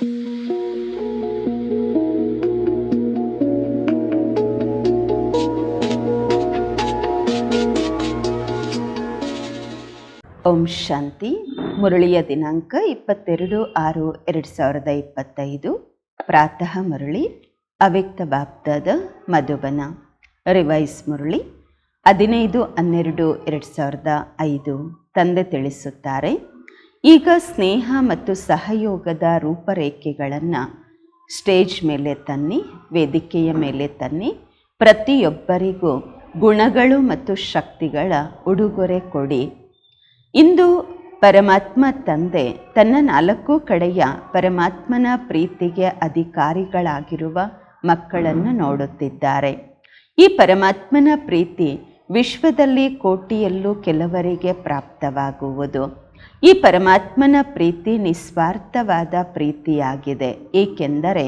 ಓಂ ಶಾಂತಿ. ಮುರಳಿಯ ದಿನಾಂಕ ಇಪ್ಪತ್ತೆರಡು ಆರು ಎರಡು ಸಾವಿರದ ಇಪ್ಪತ್ತೈದು. ಪ್ರಾತಃ ಮುರಳಿ, ಅವ್ಯಕ್ತ ಬಾಪ್ತದ ಮಧುಬನ. ರಿವೈಸ್ ಮುರಳಿ, ಹದಿನೈದು ಹನ್ನೆರಡು ಎರಡು ಸಾವಿರದ ಐದು. ತಂದೆ ತಿಳಿಸುತ್ತಾರೆ ಈಗ ಸ್ನೇಹ ಮತ್ತು ಸಹಯೋಗದ ರೂಪರೇಖೆಗಳನ್ನು ಸ್ಟೇಜ್ ಮೇಲೆ ತನ್ನಿ, ವೇದಿಕೆಯ ಮೇಲೆ ತನ್ನಿ, ಪ್ರತಿಯೊಬ್ಬರಿಗೂ ಗುಣಗಳು ಮತ್ತು ಶಕ್ತಿಗಳ ಉಡುಗೊರೆ ಕೊಡಿ. ಇಂದು ಪರಮಾತ್ಮ ತಂದೆ, ತನ್ನ ನಾಲ್ಕು ಕಡೆಯ ಪರಮಾತ್ಮನ ಪ್ರೀತಿಗೆ ಅಧಿಕಾರಿಗಳಾಗಿರುವ ಮಕ್ಕಳನ್ನು ನೋಡುತ್ತಿದ್ದಾರೆ. ಈ ಪರಮಾತ್ಮನ ಪ್ರೀತಿ ವಿಶ್ವದಲ್ಲಿ ಕೋಟಿಯಲ್ಲೂ ಕೆಲವರಿಗೆ ಪ್ರಾಪ್ತವಾಗುವುದು. ಈ ಪರಮಾತ್ಮನ ಪ್ರೀತಿ ನಿಸ್ವಾರ್ಥವಾದ ಪ್ರೀತಿಯಾಗಿದೆ. ಏಕೆಂದರೆ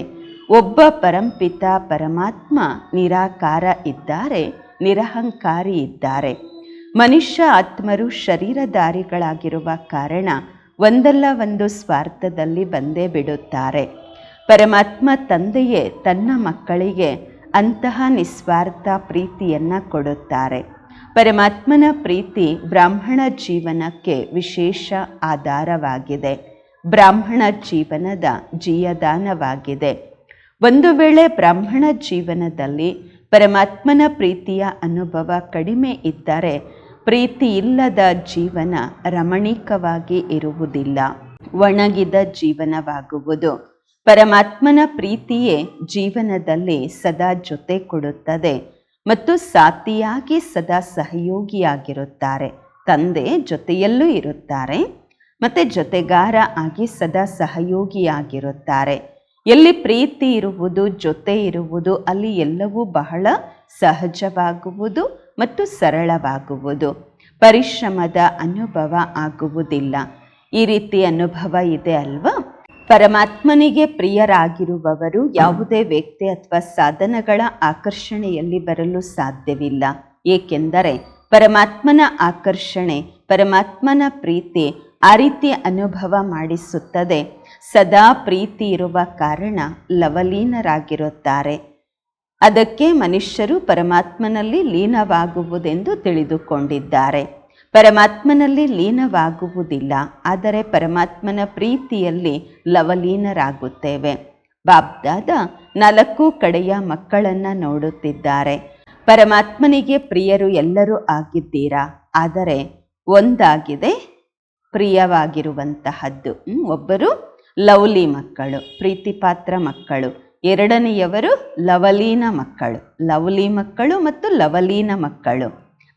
ಒಬ್ಬ ಪರಂಪಿತ ಪರಮಾತ್ಮ ನಿರಾಕಾರ ಇದ್ದಾರೆ, ನಿರಹಂಕಾರಿ ಇದ್ದಾರೆ. ಮನುಷ್ಯ ಆತ್ಮರು ಶರೀರಧಾರಿಗಳಾಗಿರುವ ಕಾರಣ ಒಂದಲ್ಲ ಒಂದು ಸ್ವಾರ್ಥದಲ್ಲಿ ಬಂದೇ ಬಿಡುತ್ತಾರೆ. ಪರಮಾತ್ಮ ತಂದೆಯೇ ತನ್ನ ಮಕ್ಕಳಿಗೆ ಅಂತಹ ನಿಸ್ವಾರ್ಥ ಪ್ರೀತಿಯನ್ನು ಕೊಡುತ್ತಾರೆ. ಪರಮಾತ್ಮನ ಪ್ರೀತಿ ಬ್ರಾಹ್ಮಣ ಜೀವನಕ್ಕೆ ವಿಶೇಷ ಆಧಾರವಾಗಿದೆ. ಬ್ರಾಹ್ಮಣ ಜೀವನದ ಜೀಯದಾನವಾಗಿದೆ ಒಂದು ವೇಳೆ ಬ್ರಾಹ್ಮಣ ಜೀವನದಲ್ಲಿ ಪರಮಾತ್ಮನ ಪ್ರೀತಿಯ ಅನುಭವ ಕಡಿಮೆ ಇದ್ದರೆ ಪ್ರೀತಿ ಇಲ್ಲದ ಜೀವನ ರಮಣೀಕವಾಗಿ ಇರುವುದಿಲ್ಲ. ಒಣಗಿದ ಜೀವನವಾಗುವುದು ಪರಮಾತ್ಮನ ಪ್ರೀತಿಯೇ ಜೀವನದಲ್ಲಿ ಸದಾ ಜೊತೆ ಕೊಡುತ್ತದೆ. ಮತ್ತು ಸಾತಿಯಾಗಿ ಸದಾ ಸಹಯೋಗಿಯಾಗಿರುತ್ತಾರೆ. ತಂದೆ ಜೊತೆಯಲ್ಲೂ ಇರುತ್ತಾರೆ, ಮತ್ತು ಜೊತೆಗಾರ ಆಗಿ ಸದಾ ಸಹಯೋಗಿಯಾಗಿರುತ್ತಾರೆ. ಎಲ್ಲಿ ಪ್ರೀತಿ ಇರುವುದು, ಜೊತೆ ಇರುವುದು, ಅಲ್ಲಿ ಎಲ್ಲವೂ ಬಹಳ ಸಹಜವಾಗುವುದು ಮತ್ತು ಸರಳವಾಗುವುದು. ಪರಿಶ್ರಮದ ಅನುಭವ ಆಗುವುದಿಲ್ಲ. ಈ ರೀತಿ ಅನುಭವ ಇದೆ ಅಲ್ವಾ? ಪರಮಾತ್ಮನಿಗೆ ಪ್ರಿಯರಾಗಿರುವವರು ಯಾವುದೇ ವ್ಯಕ್ತಿ ಅಥವಾ ಸಾಧನಗಳ ಆಕರ್ಷಣೆಯಲ್ಲಿ ಬರಲು ಸಾಧ್ಯವಿಲ್ಲ. ಏಕೆಂದರೆ ಪರಮಾತ್ಮನ ಆಕರ್ಷಣೆ, ಪರಮಾತ್ಮನ ಪ್ರೀತಿ ಆ ರೀತಿ ಅನುಭವ ಮಾಡಿಸುತ್ತದೆ. ಸದಾ ಪ್ರೀತಿ ಇರುವ ಕಾರಣ ಲವಲೀನರಾಗಿರುತ್ತಾರೆ. ಅದಕ್ಕೆ ಮನುಷ್ಯರು ಪರಮಾತ್ಮನಲ್ಲಿ ಲೀನವಾಗುವುದೆಂದು ತಿಳಿದುಕೊಂಡಿದ್ದಾರೆ. ಪರಮಾತ್ಮನಲ್ಲಿ ಲೀನವಾಗುವುದಿಲ್ಲ, ಆದರೆ ಪರಮಾತ್ಮನ ಪ್ರೀತಿಯಲ್ಲಿ ಲವಲೀನರಾಗುತ್ತೇವೆ. ಬಾಬ್ದಾದ ನಾಲ್ಕು ಕಡೆಯ ಮಕ್ಕಳನ್ನು ನೋಡುತ್ತಿದ್ದಾರೆ. ಪರಮಾತ್ಮನಿಗೆ ಪ್ರಿಯರು ಎಲ್ಲರೂ ಆಗಿದ್ದೀರಾ? ಆದರೆ ಒಂದಾಗಿದೆ, ಪ್ರಿಯವಾಗಿರುವಂತಹದ್ದು. ಒಬ್ಬರು ಲವ್ಲಿ ಮಕ್ಕಳು, ಪ್ರೀತಿಪಾತ್ರ ಮಕ್ಕಳು. ಎರಡನೆಯವರು ಲವಲೀನ ಮಕ್ಕಳು. ಲವ್ಲಿ ಮಕ್ಕಳು ಮತ್ತು ಲವಲೀನ ಮಕ್ಕಳು.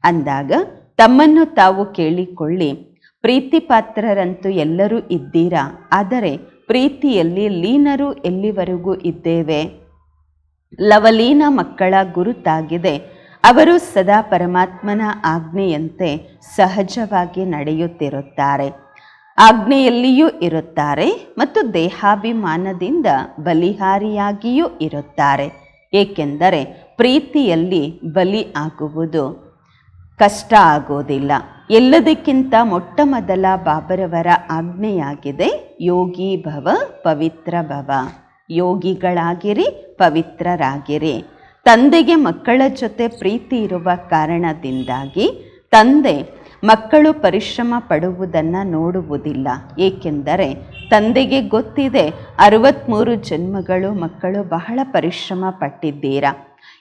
ಅಂದಾಗ ತಮ್ಮನ್ನು ತಾವು ಕೇಳಿಕೊಳ್ಳಿ. ಪ್ರೀತಿಪಾತ್ರರಂತೂ ಎಲ್ಲರೂ ಇದ್ದೀರಾ? ಆದರೆ ಪ್ರೀತಿಯಲ್ಲಿ ಲೀನರು ಎಲ್ಲಿವರೆಗೂ ಇದ್ದೇವೆ? ಲವಲೀನ ಮಕ್ಕಳ ಗುರುತಾಗಿದೆ. ಅವರು ಸದಾ ಪರಮಾತ್ಮನ ಆಜ್ಞೆಯಂತೆ ಸಹಜವಾಗಿ ನಡೆಯುತ್ತಿರುತ್ತಾರೆ. ಆಜ್ಞೆಯಲ್ಲಿಯೂ ಇರುತ್ತಾರೆ ಮತ್ತು ದೇಹಾಭಿಮಾನದಿಂದ ಬಲಿಹಾರಿಯಾಗಿಯೂ ಇರುತ್ತಾರೆ. ಏಕೆಂದರೆ ಪ್ರೀತಿಯಲ್ಲಿ ಬಲಿ ಆಗುವುದು. ಕಷ್ಟ ಆಗೋದಿಲ್ಲ. ಎಲ್ಲದಕ್ಕಿಂತ ಮೊಟ್ಟ ಮೊದಲ ಬಾಬರವರ ಆಜ್ಞೆಯಾಗಿದೆ, ಯೋಗಿ ಭವ ಪವಿತ್ರ ಭವ. ಯೋಗಿಗಳಾಗಿರಿ, ಪವಿತ್ರರಾಗಿರಿ. ತಂದೆಗೆ ಮಕ್ಕಳ ಜೊತೆ ಪ್ರೀತಿ ಇರುವ ಕಾರಣದಿಂದಾಗಿ ತಂದೆ ಮಕ್ಕಳು ಪರಿಶ್ರಮ ಪಡುವುದನ್ನು ನೋಡುವುದಿಲ್ಲ. ಏಕೆಂದರೆ ತಂದೆಗೆ ಗೊತ್ತಿದೆ ಅರವತ್ತ್ಮೂರು ಜನ್ಮಗಳು ಮಕ್ಕಳು ಬಹಳ ಪರಿಶ್ರಮ ಪಟ್ಟಿದ್ದೀರಾ.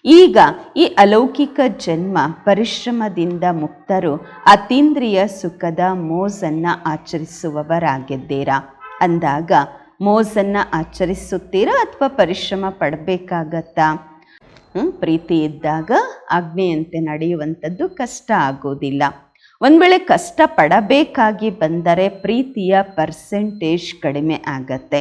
ಈಗ ಈ ಅಲೌಕಿಕ ಜನ್ಮ ಪರಿಶ್ರಮದಿಂದ ಮುಕ್ತರು ಅತೀಂದ್ರಿಯ ಸುಖದ ಮೋಜನ್ನು ಆಚರಿಸುವವರಾಗಿದ್ದೀರಾ. ಅಂದಾಗ ಮೋಜನ್ನು ಆಚರಿಸುತ್ತೀರಾ ಅಥವಾ ಪರಿಶ್ರಮ ಪಡಬೇಕಾಗತ್ತಾ? ಪ್ರೀತಿ ಇದ್ದಾಗ ಆಜ್ಞೆಯಂತೆ ನಡೆಯುವಂಥದ್ದು ಕಷ್ಟ ಆಗೋದಿಲ್ಲ. ಒಂದು ವೇಳೆ ಕಷ್ಟ ಪಡಬೇಕಾಗಿ ಬಂದರೆ ಪ್ರೀತಿಯ ಪರ್ಸೆಂಟೇಜ್ ಕಡಿಮೆ ಆಗತ್ತೆ.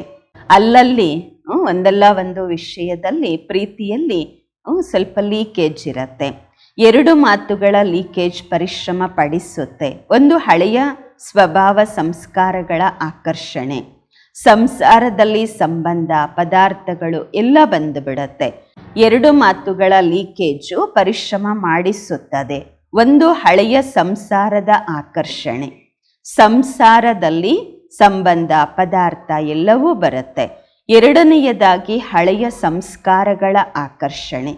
ಅಲ್ಲಲ್ಲಿ ಒಂದಲ್ಲ ಒಂದು ವಿಷಯದಲ್ಲಿ, ಪ್ರೀತಿಯಲ್ಲಿ ಸ್ವಲ್ಪ ಲೀಕೇಜ್ ಇರುತ್ತೆ. ಎರಡು ಮಾತುಗಳ ಲೀಕೇಜ್ ಪರಿಶ್ರಮ ಪಡಿಸುತ್ತೆ ಒಂದು ಹಳೆಯ ಸ್ವಭಾವ ಸಂಸ್ಕಾರಗಳ ಆಕರ್ಷಣೆ. ಸಂಸಾರದಲ್ಲಿ ಸಂಬಂಧ, ಪದಾರ್ಥಗಳು ಎಲ್ಲ ಬಂದು ಬಿಡತ್ತೆ ಎರಡು ಮಾತುಗಳ ಲೀಕೇಜು ಪರಿಶ್ರಮ ಮಾಡಿಸುತ್ತದೆ. ಒಂದು ಹಳೆಯ ಸಂಸಾರದ ಆಕರ್ಷಣೆ. ಸಂಸಾರದಲ್ಲಿ ಸಂಬಂಧ, ಪದಾರ್ಥ ಎಲ್ಲವೂ ಬರುತ್ತೆ. ಎರಡನೆಯದಾಗಿ ಹಳೆಯ ಸಂಸ್ಕಾರಗಳ ಆಕರ್ಷಣೆ.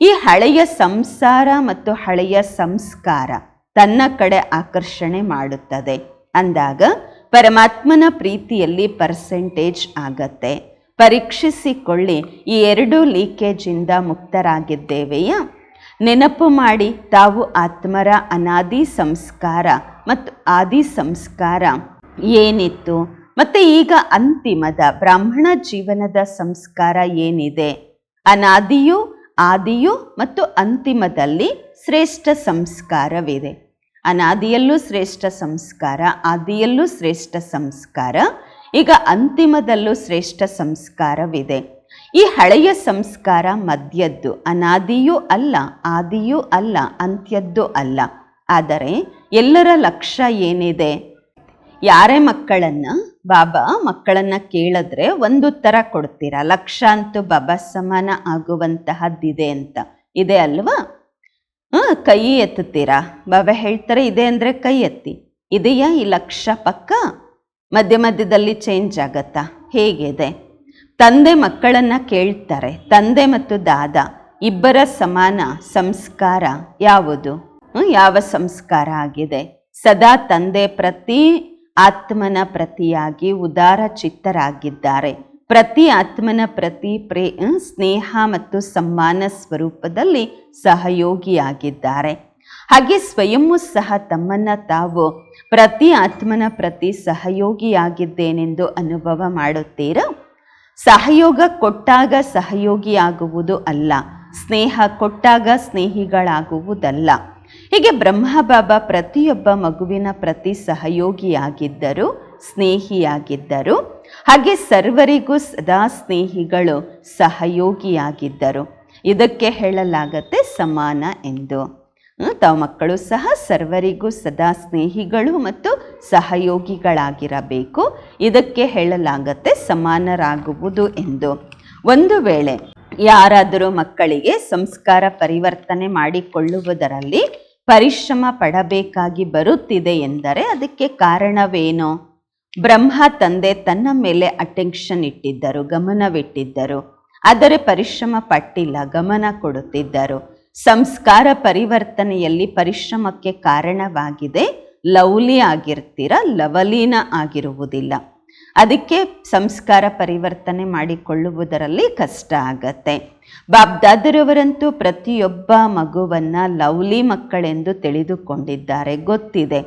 ಈ ಹಳೆಯ ಸಂಸಾರ ಮತ್ತು ಹಳೆಯ ಸಂಸ್ಕಾರ ತನ್ನ ಕಡೆ ಆಕರ್ಷಣೆ ಮಾಡುತ್ತದೆ. ಅಂದಾಗ ಪರಮಾತ್ಮನ ಪ್ರೀತಿಯಲ್ಲಿ ಪರ್ಸೆಂಟೇಜ್ ಆಗತ್ತೆ. ಪರೀಕ್ಷಿಸಿಕೊಳ್ಳಿ, ಈ ಎರಡು ಲೀಕೇಜಿಂದ ಮುಕ್ತರಾಗಿದ್ದೇವೆಯಾ? ನೆನಪು ಮಾಡಿ, ತಾವು ಆತ್ಮರ ಅನಾದಿ ಸಂಸ್ಕಾರ ಮತ್ತು ಆದಿ ಸಂಸ್ಕಾರ ಏನಿತ್ತು? ಮತ್ತು ಈಗ ಅಂತಿಮದ ಬ್ರಾಹ್ಮಣ ಜೀವನದ ಸಂಸ್ಕಾರ ಏನಿದೆ? ಅನಾದಿಯು, ಆದಿಯು ಮತ್ತು ಅಂತಿಮದಲ್ಲಿ ಶ್ರೇಷ್ಠ ಸಂಸ್ಕಾರವಿದೆ. ಅನಾದಿಯಲ್ಲೂ ಶ್ರೇಷ್ಠ ಸಂಸ್ಕಾರ, ಆದಿಯಲ್ಲೂ ಶ್ರೇಷ್ಠ ಸಂಸ್ಕಾರ, ಈಗ ಅಂತಿಮದಲ್ಲೂ ಶ್ರೇಷ್ಠ ಸಂಸ್ಕಾರವಿದೆ. ಈ ಹಳೆಯ ಸಂಸ್ಕಾರ ಮಧ್ಯದ್ದು ಅನಾದಿಯೂ ಅಲ್ಲ, ಆದಿಯೂ ಅಲ್ಲ, ಅಂತ್ಯದ್ದು ಅಲ್ಲ. ಆದರೆ ಎಲ್ಲರ ಲಕ್ಷ್ಯ ಏನಿದೆ? ಯಾರೇ ಮಕ್ಕಳನ್ನ ಬಾಬಾ, ಮಕ್ಕಳನ್ನ ಕೇಳಿದ್ರೆ ಒಂದು ಉತ್ತರ ಕೊಡ್ತೀರಾ? ಲಕ್ಷ ಅಂತೂ ಬಾಬಾ ಸಮಾನ ಆಗುವಂತಹದ್ದಿದೆ ಅಂತ. ಇದೆ ಅಲ್ವಾ? ಕೈ ಎತ್ತುತ್ತೀರಾ? ಬಾಬಾ ಹೇಳ್ತಾರೆ, ಇದೆ ಅಂದರೆ ಕೈ ಎತ್ತಿ. ಇದೆಯಾ ಈ ಲಕ್ಷ ಪಕ್ಕ? ಮಧ್ಯ ಮಧ್ಯದಲ್ಲಿ ಚೇಂಜ್ ಆಗತ್ತಾ? ಹೇಗಿದೆ? ತಂದೆ ಮಕ್ಕಳನ್ನ ಕೇಳ್ತಾರೆ, ತಂದೆ ಮತ್ತು ದಾದ, ಇಬ್ಬರ ಸಮಾನ ಸಂಸ್ಕಾರ ಯಾವುದು? ಯಾವ ಸಂಸ್ಕಾರ ಆಗಿದೆ? ಸದಾ ತಂದೆ ಪ್ರತಿ ಆತ್ಮನ ಪ್ರತಿಯಾಗಿ ಉದಾರ ಚಿತ್ತರಾಗಿದ್ದಾರೆ ಪ್ರತಿ ಆತ್ಮನ ಪ್ರತಿ ಪ್ರೇ ಸ್ನೇಹ ಮತ್ತು ಸಮ್ಮಾನ ಸ್ವರೂಪದಲ್ಲಿ ಸಹಯೋಗಿಯಾಗಿದ್ದಾರೆ. ಹಾಗೆ ಸ್ವಯಂವೂ ಸಹ ತಮ್ಮನ್ನ ತಾವು ಪ್ರತಿ ಆತ್ಮನ ಪ್ರತಿ ಸಹಯೋಗಿಯಾಗಿದ್ದೇನೆಂದು ಅನುಭವ ಮಾಡುತ್ತೀರ? ಸಹಯೋಗ ಕೊಟ್ಟಾಗ ಸಹಯೋಗಿಯಾಗುವುದು ಅಲ್ಲ. ಸ್ನೇಹ ಕೊಟ್ಟಾಗ ಸ್ನೇಹಿಗಳಾಗುವುದಲ್ಲ. ಹೀಗೆ ಬ್ರಹ್ಮಬಾಬಾ ಪ್ರತಿಯೊಬ್ಬ ಮಗುವಿನ ಪ್ರತಿ ಸಹಯೋಗಿಯಾಗಿದ್ದರು, ಸ್ನೇಹಿಯಾಗಿದ್ದರು. ಹಾಗೆ ಸರ್ವರಿಗೂ ಸದಾ ಸ್ನೇಹಿಗಳು ಸಹಯೋಗಿಯಾಗಿದ್ದರು. ಇದಕ್ಕೆ ಹೇಳಲಾಗತ್ತೆ ಸಮಾನ ಎಂದು. ತಾವ ಮಕ್ಕಳು ಸಹ ಸರ್ವರಿಗೂ ಸದಾ ಸ್ನೇಹಿಗಳು ಮತ್ತು ಸಹಯೋಗಿಗಳಾಗಿರಬೇಕು. ಇದಕ್ಕೆ ಹೇಳಲಾಗತ್ತೆ ಸಮಾನರಾಗುವುದು ಎಂದು. ಒಂದು ವೇಳೆ ಯಾರಾದರೂ ಮಕ್ಕಳಿಗೆ ಸಂಸ್ಕಾರ ಪರಿವರ್ತನೆ ಮಾಡಿಕೊಳ್ಳುವುದರಲ್ಲಿ ಪರಿಶ್ರಮ ಪಡಬೇಕಾಗಿ ಬರುತ್ತಿದೆ ಎಂದರೆ ಅದಕ್ಕೆ ಕಾರಣವೇನು? ಬ್ರಹ್ಮ ತಂದೆ ತನ್ನ ಮೇಲೆ ಅಟೆನ್ಷನ್ ಇಟ್ಟಿದ್ದರು, ಗಮನವಿಟ್ಟಿದ್ದರು. ಆದರೆ ಪರಿಶ್ರಮ ಪಟ್ಟಿಲ್ಲ, ಗಮನ ಕೊಡುತ್ತಿದ್ದರು. ಸಂಸ್ಕಾರ ಪರಿವರ್ತನೆಯಲ್ಲಿ ಪರಿಶ್ರಮಕ್ಕೆ ಕಾರಣವಾಗಿದೆ. ಲವ್ಲಿ ಆಗಿರ್ತೀರ, ಲವಲೀನ ಆಗಿರುವುದಿಲ್ಲ. ಅದಕ್ಕೆ ಸಂಸ್ಕಾರ ಪರಿವರ್ತನೆ ಮಾಡಿಕೊಳ್ಳುವುದರಲ್ಲಿ ಕಷ್ಟ ಆಗತ್ತೆ. ಬಾಬ್ದಾದರವರಂತೂ ಪ್ರತಿಯೊಬ್ಬ ಮಗುವನ್ನ ಲವ್ಲಿ ಮಕ್ಕಳೆಂದು ತಿಳಿದುಕೊಂಡಿದ್ದಾರೆ. ಗೊತ್ತಿದೆ.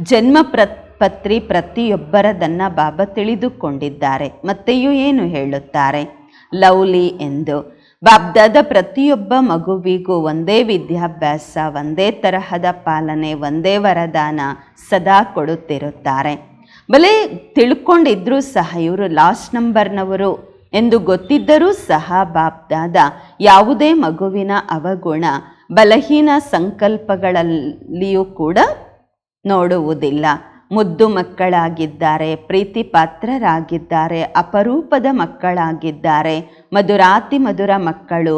ಜನ್ಮ ಪ್ರ, ಪತ್ರಿ ಪ್ರತಿಯೊಬ್ಬರದನ್ನ ಬಾಬಾ ತಿಳಿದುಕೊಂಡಿದ್ದಾರೆ. ಮತ್ತೆಯೂ ಏನು ಹೇಳುತ್ತಾರೆ? ಲವ್ಲಿ ಎಂದು. ಬಾಬ್ದಾದ ಪ್ರತಿಯೊಬ್ಬ ಮಗುವಿಗೂ ಒಂದೇ ವಿದ್ಯಾಭ್ಯಾಸ, ಒಂದೇ ತರಹದ ಪಾಲನೆ, ಒಂದೇ ವರದಾನ ಸದಾ ಕೊಡುತ್ತಿರುತ್ತಾರೆ. ಬಲೆ ತಿಳ್ಕೊಂಡಿದ್ರೂ ಸಹ ಇವರು ಲಾಸ್ಟ್ ನಂಬರ್ನವರು ಎಂದು ಗೊತ್ತಿದ್ದರೂ ಸಹ ಬಾಬ್ದಾದ ಯಾವುದೇ ಮಗುವಿನ ಅವಗುಣ ಬಲಹೀನ ಸಂಕಲ್ಪಗಳಲ್ಲಿಯೂ ಕೂಡ ನೋಡುವುದಿಲ್ಲ. ಮುದ್ದು ಮಕ್ಕಳಾಗಿದ್ದಾರೆ ಪ್ರೀತಿ ಪಾತ್ರರಾಗಿದ್ದಾರೆ ಅಪರೂಪದ ಮಕ್ಕಳಾಗಿದ್ದಾರೆ, ಮಧುರಾತಿ ಮಧುರ ಮಕ್ಕಳು.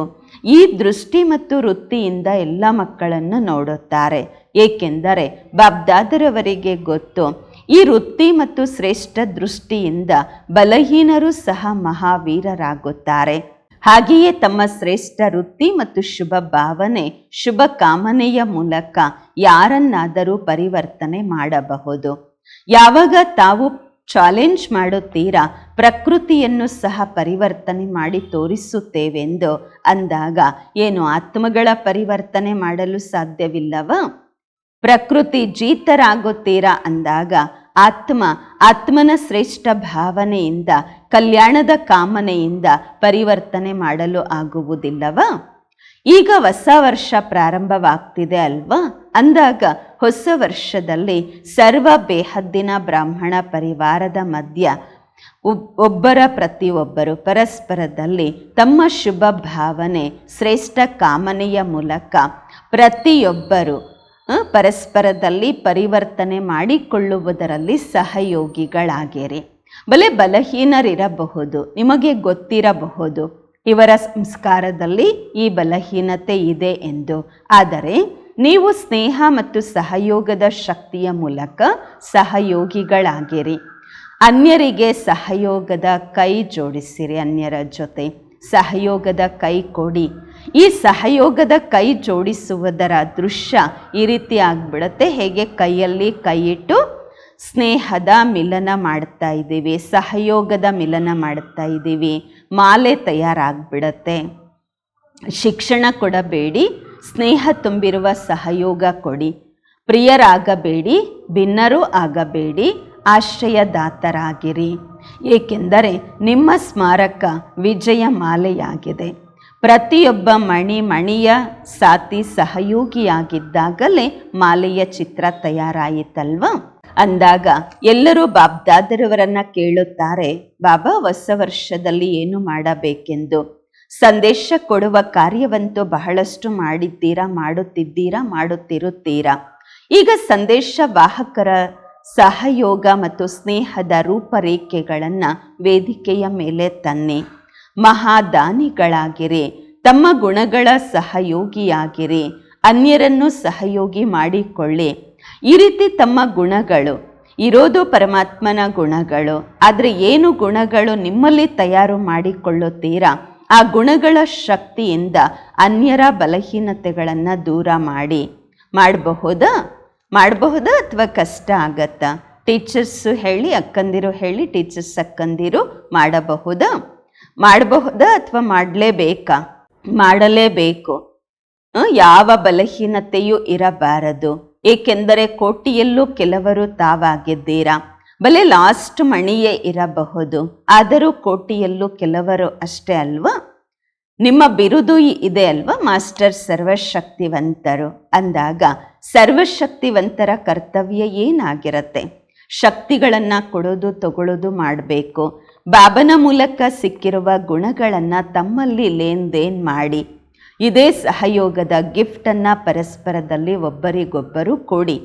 ಈ ದೃಷ್ಟಿ ಮತ್ತು ವೃತ್ತಿಯಿಂದ ಎಲ್ಲ ಮಕ್ಕಳನ್ನು ನೋಡುತ್ತಾರೆ. ಏಕೆಂದರೆ ಬಾಬ್ದಾದರವರಿಗೆ ಗೊತ್ತು ಈ ವೃತ್ತಿ ಮತ್ತು ಶ್ರೇಷ್ಠ ದೃಷ್ಟಿಯಿಂದ ಬಲಹೀನರು ಸಹ ಮಹಾವೀರರಾಗುತ್ತಾರೆ. ಹಾಗೆಯೇ ತಮ್ಮ ಶ್ರೇಷ್ಠ ವೃತ್ತಿ ಮತ್ತು ಶುಭ ಭಾವನೆ, ಶುಭ ಕಾಮನೆಯ ಮೂಲಕ ಯಾರನ್ನಾದರೂ ಪರಿವರ್ತನೆ ಮಾಡಬಹುದು. ಯಾವಾಗ ತಾವು ಚಾಲೆಂಜ್ ಮಾಡುತ್ತೀರಾ, ಪ್ರಕೃತಿಯನ್ನು ಸಹ ಪರಿವರ್ತನೆ ಮಾಡಿ ತೋರಿಸುತ್ತೇವೆಂದು ಅಂದಾಗ ಏನು ಆತ್ಮಗಳ ಪರಿವರ್ತನೆ ಮಾಡಲು ಸಾಧ್ಯವಿಲ್ಲವಾ? ಪ್ರಕೃತಿ ಜೀತರಾಗುತ್ತೀರಾ ಅಂದಾಗ ಆತ್ಮ, ಆತ್ಮನ ಶ್ರೇಷ್ಠ ಭಾವನೆಯಿಂದ, ಕಲ್ಯಾಣದ ಕಾಮನೆಯಿಂದ ಪರಿವರ್ತನೆ ಮಾಡಲು ಆಗುವುದಿಲ್ಲವಾ? ಈಗ ಹೊಸ ವರ್ಷ ಪ್ರಾರಂಭವಾಗ್ತಿದೆ ಅಲ್ವಾ? ಅಂದಾಗ ಹೊಸ ವರ್ಷದಲ್ಲಿ ಸರ್ವ ಬೇಹದ್ದಿನ ಬ್ರಾಹ್ಮಣ ಪರಿವಾರದ ಮಧ್ಯ ಒಬ್- ಒಬ್ಬರ ಪ್ರತಿಯೊಬ್ಬರು ಪರಸ್ಪರದಲ್ಲಿ ತಮ್ಮ ಶುಭ ಭಾವನೆ, ಶ್ರೇಷ್ಠ ಕಾಮನೆಯ ಮೂಲಕ ಪ್ರತಿಯೊಬ್ಬರು ಪರಸ್ಪರದಲ್ಲಿ ಪರಿವರ್ತನೆ ಮಾಡಿಕೊಳ್ಳುವುದರಲ್ಲಿ ಸಹಯೋಗಿಗಳಾಗಿರಿ. ಬಲೆ ಬಲಹೀನರಿರಬಹುದು, ನಿಮಗೆ ಗೊತ್ತಿರಬಹುದು, ಇವರ ಸಂಸ್ಕಾರದಲ್ಲಿ ಈ ಬಲಹೀನತೆ ಇದೆ ಎಂದು. ಆದರೆ ನೀವು ಸ್ನೇಹ ಮತ್ತು ಸಹಯೋಗದ ಶಕ್ತಿಯ ಮೂಲಕ ಸಹಯೋಗಿಗಳಾಗಿರಿ. ಅನ್ಯರಿಗೆ ಸಹಯೋಗದ ಕೈ ಜೋಡಿಸಿರಿ ಅನ್ಯರ ಜೊತೆ. ಸಹಯೋಗದ ಕೈ ಕೊಡಿ. ಈ ಸಹಯೋಗದ ಕೈ ಜೋಡಿಸುವುದರ ದೃಶ್ಯ ಈ ರೀತಿ ಆಗ್ಬಿಡುತ್ತೆ. ಹೇಗೆ ಕೈಯಲ್ಲಿ ಕೈ ಇಟ್ಟು ಸ್ನೇಹದ ಮಿಲನ ಮಾಡ್ತಾ ಇದ್ದೀವಿ, ಸಹಯೋಗದ ಮಿಲನ ಮಾಡ್ತಾ ಇದ್ದೀವಿ, ಮಾಲೆ ತಯಾರಾಗ್ಬಿಡತ್ತೆ. ಶಿಕ್ಷಣ ಕೊಡಬೇಡಿ, ಸ್ನೇಹ ತುಂಬಿರುವ ಸಹಯೋಗ ಕೊಡಿ. ಪ್ರಿಯರಾಗಬೇಡಿ, ಭಿನ್ನರೂ ಆಗಬೇಡಿ, ಆಶ್ರಯದಾತರಾಗಿರಿ. ಏಕೆಂದರೆ ನಿಮ್ಮ ಸ್ಮಾರಕ ವಿಜಯ ಮಾಲೆಯಾಗಿದೆ. ಪ್ರತಿಯೊಬ್ಬ ಮಣಿ ಮಣಿಯ ಸಾತಿ ಸಹಯೋಗಿಯಾಗಿದ್ದಾಗಲೇ ಮಾಲೆಯ ಚಿತ್ರ ತಯಾರಾಯಿತಲ್ವ? ಅಂದಾಗ ಎಲ್ಲರೂ ಬಾಬ್ದಾದರವರನ್ನ ಕೇಳುತ್ತಾರೆ, ಬಾಬಾ, ಹೊಸ ವರ್ಷದಲ್ಲಿ ಏನು ಮಾಡಬೇಕೆಂದು? ಸಂದೇಶ ಕೊಡುವ ಕಾರ್ಯವಂತೂ ಬಹಳಷ್ಟು ಮಾಡಿದ್ದೀರಾ, ಮಾಡುತ್ತಿದ್ದೀರಾ, ಮಾಡುತ್ತಿರುತ್ತೀರಾ? ಈಗ ಸಂದೇಶ ವಾಹಕರ ಸಹಯೋಗ ಮತ್ತು ಸ್ನೇಹದ ರೂಪರೇಖೆಗಳನ್ನು ವೇದಿಕೆಯ ಮೇಲೆ ತನ್ನಿ. ಮಹಾದಾನಿಗಳಾಗಿರಿ. ತಮ್ಮ ಗುಣಗಳ ಸಹಯೋಗಿಯಾಗಿರಿ. ಅನ್ಯರನ್ನು ಸಹಯೋಗಿ ಮಾಡಿಕೊಳ್ಳಿ. ಈ ರೀತಿ ತಮ್ಮ ಗುಣಗಳು, ಇರೋದು ಪರಮಾತ್ಮನ ಗುಣಗಳು, ಆದರೆ ಏನು ಗುಣಗಳು ನಿಮ್ಮಲ್ಲಿ ತಯಾರು ಮಾಡಿಕೊಳ್ಳುತ್ತೀರಾ? ಆ ಗುಣಗಳ ಶಕ್ತಿಯಿಂದ ಅನ್ಯರ ಬಲಹೀನತೆಗಳನ್ನು ದೂರ ಮಾಡಿ. ಮಾಡಬಹುದಾ? ಮಾಡಬಹುದಾ ಅಥವಾ ಕಷ್ಟ ಆಗತ್ತಾ? ಟೀಚರ್ಸು ಹೇಳಿ, ಅಕ್ಕಂದಿರು ಹೇಳಿ ಟೀಚರ್ಸ್ ಅಕ್ಕಂದಿರು ಮಾಡಬಹುದಾ? ಮಾಡಬಹುದಾ ಅಥವಾ ಮಾಡಲೇಬೇಕಾ? ಮಾಡಲೇಬೇಕು. ಯಾವ ಬಲಹೀನತೆಯೂ ಇರಬಾರದು. ಏಕೆಂದರೆ ಕೋಟಿಯಲ್ಲೂ ಕೆಲವರು ತಾವಾಗಿದ್ದೀರಾ? ಬಲೆ ಲಾಸ್ಟ್ ಮಣಿಯೇ ಇರಬಹುದು. ಆದರೂ ಕೋಟಿಯಲ್ಲೂ ಕೆಲವರು ಅಷ್ಟೇ ಅಲ್ವಾ? ನಿಮ್ಮ ಬಿರುದು ಇದೆ ಅಲ್ವಾ, ಮಾಸ್ಟರ್ ಸರ್ವಶಕ್ತಿವಂತರು? ಅಂದಾಗ ಸರ್ವಶಕ್ತಿವಂತರ ಕರ್ತವ್ಯ ಏನಾಗಿರತ್ತೆ? ಶಕ್ತಿಗಳನ್ನು ಕೊಡೋದು ತಗೊಳ್ಳೋದು ಮಾಡಬೇಕು. ಬಾಬನ ಮೂಲಕ ಸಿಕ್ಕಿರುವ ಗುಣಗಳನ್ನು ತಮ್ಮಲ್ಲಿ ಲೇನ್ದೇನ್ ಮಾಡಿ. ಇದೇ ಸಹಯೋಗದ ಗಿಫ್ಟನ್ನು ಪರಸ್ಪರದಲ್ಲಿ ಒಬ್ಬರಿಗೊಬ್ಬರು ಕೊಡಿ.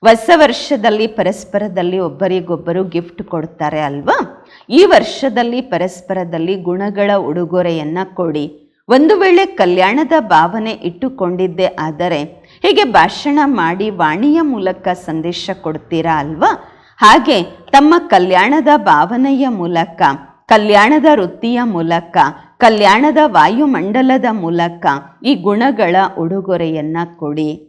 ಹೊಸ ವರ್ಷದಲ್ಲಿ ಪರಸ್ಪರದಲ್ಲಿ ಒಬ್ಬರಿಗೊಬ್ಬರು ಗಿಫ್ಟ್ ಕೊಡ್ತಾರೆ ಅಲ್ವಾ? ಈ ವರ್ಷದಲ್ಲಿ ಪರಸ್ಪರದಲ್ಲಿ ಗುಣಗಳ ಉಡುಗೊರೆಯನ್ನು ಕೊಡಿ. ಒಂದು ವೇಳೆ ಕಲ್ಯಾಣದ ಭಾವನೆ ಇಟ್ಟುಕೊಂಡಿದ್ದೆ ಆದರೆ, ಹೀಗೆ ಭಾಷಣ ಮಾಡಿ ವಾಣಿಯ ಮೂಲಕ ಸಂದೇಶ ಕೊಡ್ತೀರಾ ಅಲ್ವಾ? ಹಾಗೆ ತಮ್ಮ ಕಲ್ಯಾಣದ ಭಾವನೆಯ ಮೂಲಕ, ಕಲ್ಯಾಣದ ವೃತ್ತಿಯ ಮೂಲಕ, ಕಲ್ಯಾಣದ ವಾಯುಮಂಡಲದ ಮೂಲಕ ಈ ಗುಣಗಳ ಉಡುಗೊರೆಯನ್ನ ಕೊಡಿ.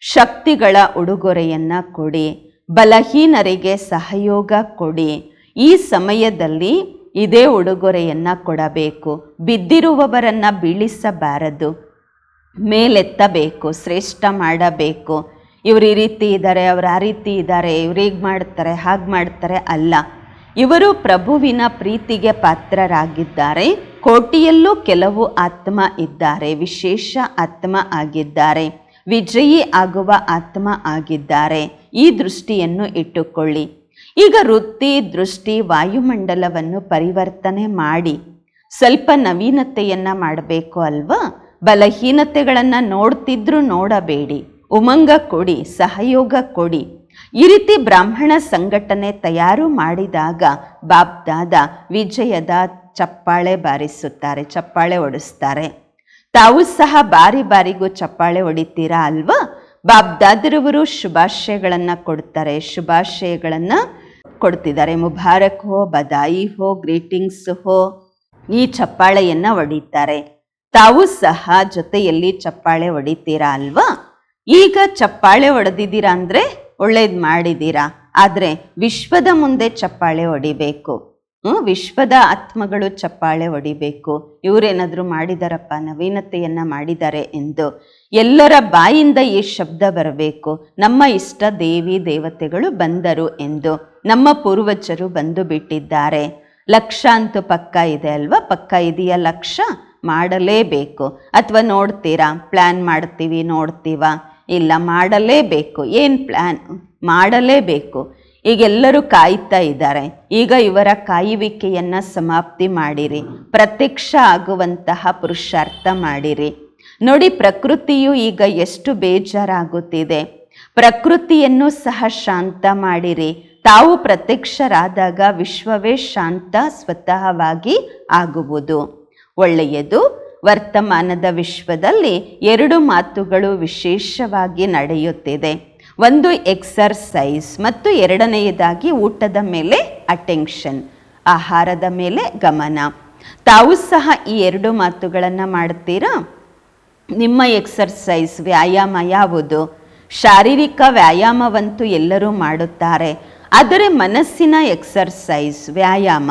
ಶಕ್ತಿಗಳ ಉಡುಗೊರೆಯನ್ನ ಕೊಡಿ. ಬಲಹೀನರಿಗೆ ಸಹಯೋಗ ಕೊಡಿ. ಈ ಸಮಯದಲ್ಲಿ ಇದೇ ಉಡುಗೊರೆಯನ್ನ ಕೊಡಬೇಕು. ಬಿದ್ದಿರುವವರನ್ನ ಬೀಳಿಸಬಾರದು. ಮೇಲೆತ್ತಬೇಕು, ಶ್ರೇಷ್ಠ ಮಾಡಬೇಕು. ಇವ್ರು ಈ ರೀತಿ ಇದ್ದಾರೆ, ಅವರು ಆ ರೀತಿ ಇದ್ದಾರೆ, ಇವ್ರು ಹೀಗೆ ಮಾಡ್ತಾರೆ, ಹಾಗೆ ಮಾಡ್ತಾರೆ ಅಲ್ಲ. ಇವರು ಪ್ರಭುವಿನ ಪ್ರೀತಿಗೆ ಪಾತ್ರರಾಗಿದ್ದಾರೆ. ಕೋಟಿಯಲ್ಲೂ ಕೆಲವು ಆತ್ಮ ಇದ್ದಾರೆ, ವಿಶೇಷ ಆತ್ಮ ಆಗಿದ್ದಾರೆ. ವಿಜಯಿ ಆಗುವ ಆತ್ಮ ಆಗಿದ್ದಾರೆ. ಈ ದೃಷ್ಟಿಯನ್ನು ಇಟ್ಟುಕೊಳ್ಳಿ. ಈಗ ವೃತ್ತಿ, ದೃಷ್ಟಿ, ವಾಯುಮಂಡಲವನ್ನು ಪರಿವರ್ತನೆ ಮಾಡಿ. ಸ್ವಲ್ಪ ನವೀನತೆಯನ್ನು ಮಾಡಬೇಕು ಅಲ್ವಾ? ಬಲಹೀನತೆಗಳನ್ನು ನೋಡ್ತಿದ್ರೂ ನೋಡಬೇಡಿ. ಉಮಂಗ ಕೊಡಿ, ಸಹಯೋಗ ಕೊಡಿ. ಈ ರೀತಿ ಬ್ರಾಹ್ಮಣ ಸಂಘಟನೆ ತಯಾರು ಮಾಡಿದಾಗ ಬಾಬ್ದಾದ ವಿಜಯದ ಚಪ್ಪಾಳೆ ಬಾರಿಸುತ್ತಾರೆ, ಚಪ್ಪಾಳೆ ಹೊಡಿಸ್ತಾರೆ ತಾವು ಸಹ ಬಾರಿ ಬಾರಿಗೂ ಚಪ್ಪಾಳೆ ಹೊಡಿತೀರಾ ಅಲ್ವಾ? ಬಾಬ್ದಾದರವರು ಶುಭಾಶಯಗಳನ್ನು ಕೊಡ್ತಾರೆ, ಶುಭಾಶಯಗಳನ್ನು ಕೊಡ್ತಿದ್ದಾರೆ. ಮುಬಾರಕ್ ಹೋ, ಬದಾಯಿ ಹೋ, ಗ್ರೀಟಿಂಗ್ಸ್ ಹೋ, ಈ ಚಪ್ಪಾಳೆಯನ್ನು ಹೊಡಿತಾರೆ ತಾವು ಸಹ ಜೊತೆಯಲ್ಲಿ ಚಪ್ಪಾಳೆ ಹೊಡಿತೀರಾ ಅಲ್ವಾ? ಈಗ ಚಪ್ಪಾಳೆ ಹೊಡೆದಿದ್ದೀರಾ ಅಂದರೆ ಒಳ್ಳೇದು ಮಾಡಿದ್ದೀರಾ? ಆದರೆ ವಿಶ್ವದ ಮುಂದೆ ಚಪ್ಪಾಳೆ ಹೊಡಿಬೇಕು ಹ್ಞೂ ವಿಶ್ವದ ಆತ್ಮಗಳು ಚಪ್ಪಾಳೆ ಹೊಡಿಬೇಕು ಇವರೇನಾದರೂ ಮಾಡಿದಾರಪ್ಪ, ನವೀನತೆಯನ್ನು ಮಾಡಿದ್ದಾರೆ ಎಂದು. ಎಲ್ಲರ ಬಾಯಿಂದ ಈ ಶಬ್ದ ಬರಬೇಕು. ನಮ್ಮ ಇಷ್ಟ ದೇವಿ ದೇವತೆಗಳು ಬಂದರು ಎಂದು. ನಮ್ಮ ಪೂರ್ವಜರು ಬಂದು ಬಿಟ್ಟಿದ್ದಾರೆ. ಲಕ್ಷ ಅಂತೂ ಪಕ್ಕ ಇದೆ ಅಲ್ವಾ? ಪಕ್ಕ ಇದೆಯಾ ಲಕ್ಷ? ಮಾಡಲೇಬೇಕು. ಅಥವಾ ನೋಡ್ತೀರಾ? ಪ್ಲ್ಯಾನ್ ಮಾಡ್ತೀವಿ, ನೋಡ್ತೀವ? ಇಲ್ಲ, ಮಾಡಲೇಬೇಕು. ಏನು ಪ್ಲ್ಯಾನ್ ಮಾಡಲೇಬೇಕು. ಈಗೆಲ್ಲರೂ ಕಾಯ್ತಾ ಇದ್ದಾರೆ. ಈಗ ಇವರ ಕಾಯುವಿಕೆಯನ್ನು ಸಮಾಪ್ತಿ ಮಾಡಿರಿ. ಪ್ರತ್ಯಕ್ಷ ಆಗುವಂತಹ ಪುರುಷಾರ್ಥ ಮಾಡಿರಿ. ನೋಡಿ, ಪ್ರಕೃತಿಯು ಈಗ ಎಷ್ಟು ಬೇಜಾರಾಗುತ್ತಿದೆ. ಪ್ರಕೃತಿಯನ್ನು ಸಹ ಶಾಂತ ಮಾಡಿರಿ. ತಾವು ಪ್ರತ್ಯಕ್ಷರಾದಾಗ ವಿಶ್ವವೇ ಶಾಂತ ಸ್ವತಃವಾಗಿ ಆಗುವುದು. ಒಳ್ಳೆಯದು ವರ್ತಮಾನದ ವಿಶ್ವದಲ್ಲಿ ಎರಡು ಮಾತುಗಳು ವಿಶೇಷವಾಗಿ ನಡೆಯುತ್ತಿದೆ. ಒಂದು ಎಕ್ಸರ್ಸೈಸ್ ಮತ್ತು ಎರಡನೆಯದಾಗಿ ಊಟದ ಮೇಲೆ ಅಟೆನ್ಷನ್ ಆಹಾರದ ಮೇಲೆ ಗಮನ. ತಾವು ಸಹ ಈ ಎರಡು ಮಾತುಗಳನ್ನು ಮಾಡ್ತೀರಾ? ನಿಮ್ಮ ಎಕ್ಸರ್ಸೈಸ್ ವ್ಯಾಯಾಮ ಯಾವುದು? ಶಾರೀರಿಕ ವ್ಯಾಯಾಮವಂತೂ ಎಲ್ಲರೂ ಮಾಡುತ್ತಾರೆ. ಆದರೆ ಮನಸ್ಸಿನ ಎಕ್ಸರ್ಸೈಸ್ ವ್ಯಾಯಾಮ.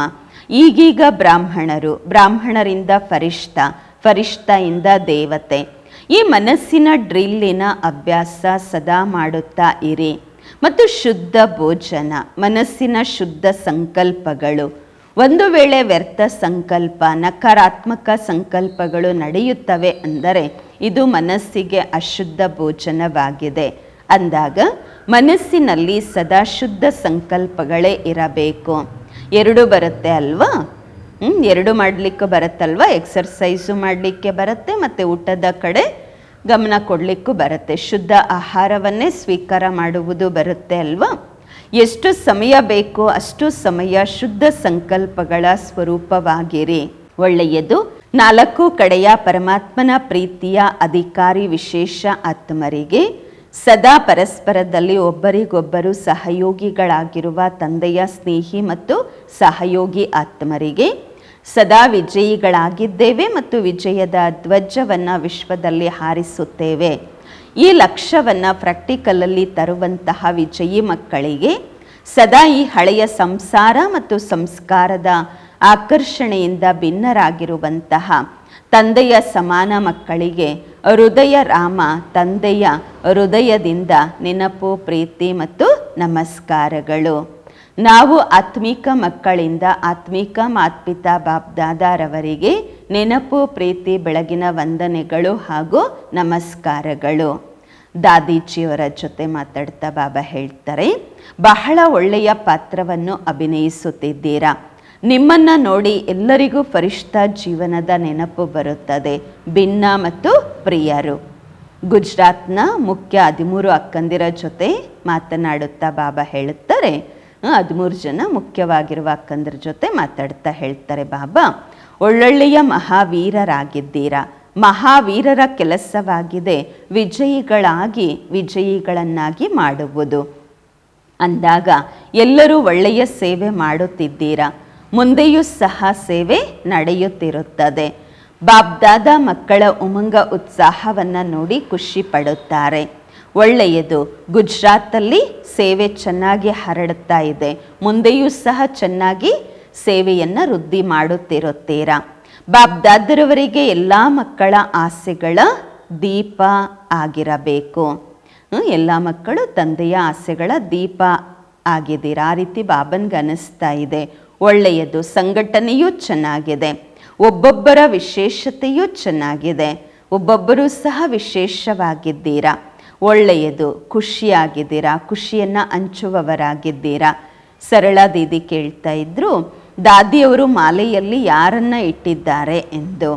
ಈಗೀಗ ಬ್ರಾಹ್ಮಣರು, ಬ್ರಾಹ್ಮಣರಿಂದ ಫರಿಷ್ಠ ಫರಿಷ್ಠಯಿಂದ ದೇವತೆ. ಈ ಮನಸ್ಸಿನ ಡ್ರಿಲ್ಲಿನ ಅಭ್ಯಾಸ ಸದಾ ಮಾಡುತ್ತಾ ಇರಿ. ಮತ್ತು ಶುದ್ಧ ಭೋಜನ, ಮನಸ್ಸಿನ ಶುದ್ಧ ಸಂಕಲ್ಪಗಳು. ಒಂದು ವೇಳೆ ವ್ಯರ್ಥ ಸಂಕಲ್ಪ, ನಕಾರಾತ್ಮಕ ಸಂಕಲ್ಪಗಳು ನಡೆಯುತ್ತವೆ ಅಂದರೆ ಇದು ಮನಸ್ಸಿಗೆ ಅಶುದ್ಧ ಭೋಜನವಾಗಿದೆ. ಅಂದಾಗ ಮನಸ್ಸಿನಲ್ಲಿ ಸದಾ ಶುದ್ಧ ಸಂಕಲ್ಪಗಳೇ ಇರಬೇಕು. ಎರಡು ಬರುತ್ತೆ ಅಲ್ವಾ? ಹ್ಮ್, ಎರಡು ಮಾಡಲಿಕ್ಕೆ ಬರುತ್ತಲ್ವಾ? ಎಕ್ಸರ್ಸೈಸು ಮಾಡಲಿಕ್ಕೆ ಬರುತ್ತೆ ಮತ್ತು ಊಟದ ಕಡೆ ಗಮನ ಕೊಡಲಿಕ್ಕೂ ಬರುತ್ತೆ. ಶುದ್ಧ ಆಹಾರವನ್ನೇ ಸ್ವೀಕಾರ ಮಾಡುವುದು ಬರುತ್ತೆ ಅಲ್ವಾ? ಎಷ್ಟು ಸಮಯ ಬೇಕೋ ಅಷ್ಟು ಸಮಯ ಶುದ್ಧ ಸಂಕಲ್ಪಗಳ ಸ್ವರೂಪವಾಗಿರಿ. ಒಳ್ಳೆಯದು. ನಾಲ್ಕು ಕಡೆಯ ಪರಮಾತ್ಮನ ಪ್ರೀತಿಯ ಅಧಿಕಾರಿ ವಿಶೇಷ ಆತ್ಮರಿಗೆ ಸದಾ ಪರಸ್ಪರದಲ್ಲಿ ಒಬ್ಬರಿಗೊಬ್ಬರು ಸಹಯೋಗಿಗಳಾಗಿರುವ ತಂದೆಯ ಸ್ನೇಹಿ ಮತ್ತು ಸಹಯೋಗಿ ಆತ್ಮರಿಗೆ ಸದಾ ವಿಜಯಿಗಳಾಗಿದ್ದೇವೆ ಮತ್ತು ವಿಜಯದ ಧ್ವಜವನ್ನು ವಿಶ್ವದಲ್ಲಿ ಹಾರಿಸುತ್ತೇವೆ. ಈ ಲಕ್ಷ್ಯವನ್ನು ಪ್ರಾಕ್ಟಿಕಲಲ್ಲಿ ತರುವಂತಹ ವಿಜಯಿ ಮಕ್ಕಳಿಗೆ ಸದಾ ಈ ಹಳೆಯ ಸಂಸಾರ ಮತ್ತು ಸಂಸ್ಕಾರದ ಆಕರ್ಷಣೆಯಿಂದ ಭಿನ್ನರಾಗಿರುವಂತಹ ತಂದೆಯ ಸಮಾನ ಮಕ್ಕಳಿಗೆ ಹೃದಯ ರಾಮ, ತಂದೆಯ ಹೃದಯದಿಂದ ನೆನಪು, ಪ್ರೀತಿ ಮತ್ತು ನಮಸ್ಕಾರಗಳು. ನಾವು ಆತ್ಮಿಕ ಮಕ್ಕಳಿಂದ ಆತ್ಮಿಕ ಮಾತ್ಪಿತಾ ಬಾಬ್ದಾದಾರವರಿಗೆ ನೆನಪು, ಪ್ರೀತಿ, ಬೆಳಗಿನ ವಂದನೆಗಳು ಹಾಗೂ ನಮಸ್ಕಾರಗಳು. ದಾದೀಜಿಯವರ ಜೊತೆ ಮಾತಾಡ್ತಾ ಬಾಬಾ ಹೇಳ್ತಾರೆ, ಬಹಳ ಒಳ್ಳೆಯ ಪಾತ್ರವನ್ನು ಅಭಿನಯಿಸುತ್ತಿದ್ದೀರಾ. ನಿಮ್ಮನ್ನು ನೋಡಿ ಎಲ್ಲರಿಗೂ ಫರಿಷ್ಠ ಜೀವನದ ನೆನಪು ಬರುತ್ತದೆ, ಭಿನ್ನ ಮತ್ತು ಪ್ರಿಯರು. ಗುಜರಾತ್ನ ಮುಖ್ಯ ಹದಿಮೂರು ಅಕ್ಕಂದಿರ ಜೊತೆ ಮಾತನಾಡುತ್ತಾ ಬಾಬಾ ಹೇಳುತ್ತಾರೆ ಹದಿಮೂರು ಜನ ಮುಖ್ಯವಾಗಿರುವ ಅಕ್ಕಂದ್ರ ಜೊತೆ ಮಾತಾಡ್ತಾ ಹೇಳ್ತಾರೆ, ಬಾಬಾ, ಒಳ್ಳೊಳ್ಳೆಯ ಮಹಾವೀರರಾಗಿದ್ದೀರಾ. ಮಹಾವೀರರ ಕೆಲಸವಾಗಿದೆ. ವಿಜಯಿಗಳಾಗಿ, ವಿಜಯಿಗಳನ್ನಾಗಿ ಮಾಡುವುದು. ಅಂದಾಗ, ಎಲ್ಲರೂ ಒಳ್ಳೆಯ ಸೇವೆ ಮಾಡುತ್ತಿದ್ದೀರಾ. ಮುಂದೆಯೂ ಸಹ ಸೇವೆ ನಡೆಯುತ್ತಿರುತ್ತದೆ. ಬಾಬ್ದಾದ ಮಕ್ಕಳ ಉಮಂಗ ಉತ್ಸಾಹವನ್ನು ನೋಡಿ ಖುಷಿ ಪಡುತ್ತಾರೆ. ಒಳ್ಳೆಯದು. ಗುಜರಾತಲ್ಲಿ ಸೇವೆ ಚೆನ್ನಾಗಿ ಹರಡುತ್ತಾ ಇದೆ. ಮುಂದೆಯೂ ಸಹ ಚೆನ್ನಾಗಿ ಸೇವೆಯನ್ನು ವೃದ್ಧಿ ಮಾಡುತ್ತಿರುತ್ತೀರಾ? ಬಾಬ್ದಾದರವರಿಗೆ ಎಲ್ಲ ಮಕ್ಕಳ ಆಸೆಗಳ ದೀಪ ಆಗಿರಬೇಕು. ಎಲ್ಲ ಮಕ್ಕಳು ತಂದೆಯ ಆಸೆಗಳ ದೀಪ ಆಗಿದ್ದೀರಾ? ಆ ರೀತಿ ಬಾಬನ್ಗೆ ಅನಿಸ್ತಾ ಇದೆ. ಒಳ್ಳೆಯದು, ಸಂಘಟನೆಯೂ ಚೆನ್ನಾಗಿದೆ. ಒಬ್ಬೊಬ್ಬರ ವಿಶೇಷತೆಯೂ ಚೆನ್ನಾಗಿದೆ. ಒಬ್ಬೊಬ್ಬರೂ ಸಹ ವಿಶೇಷವಾಗಿದ್ದೀರಾ? ಒಳ್ಳೆಯದು, ಖುಷಿಯಾಗಿದ್ದೀರಾ, ಖುಷಿಯನ್ನು ಹಂಚುವವರಾಗಿದ್ದೀರಾ? ಸರಳ ದೀದಿ ಕೇಳ್ತಾ ಇದ್ರು, ದಾದಿಯವರು ಮಾಲೆಯಲ್ಲಿ ಯಾರನ್ನ ಇಟ್ಟಿದ್ದಾರೆ? ಎಂದು.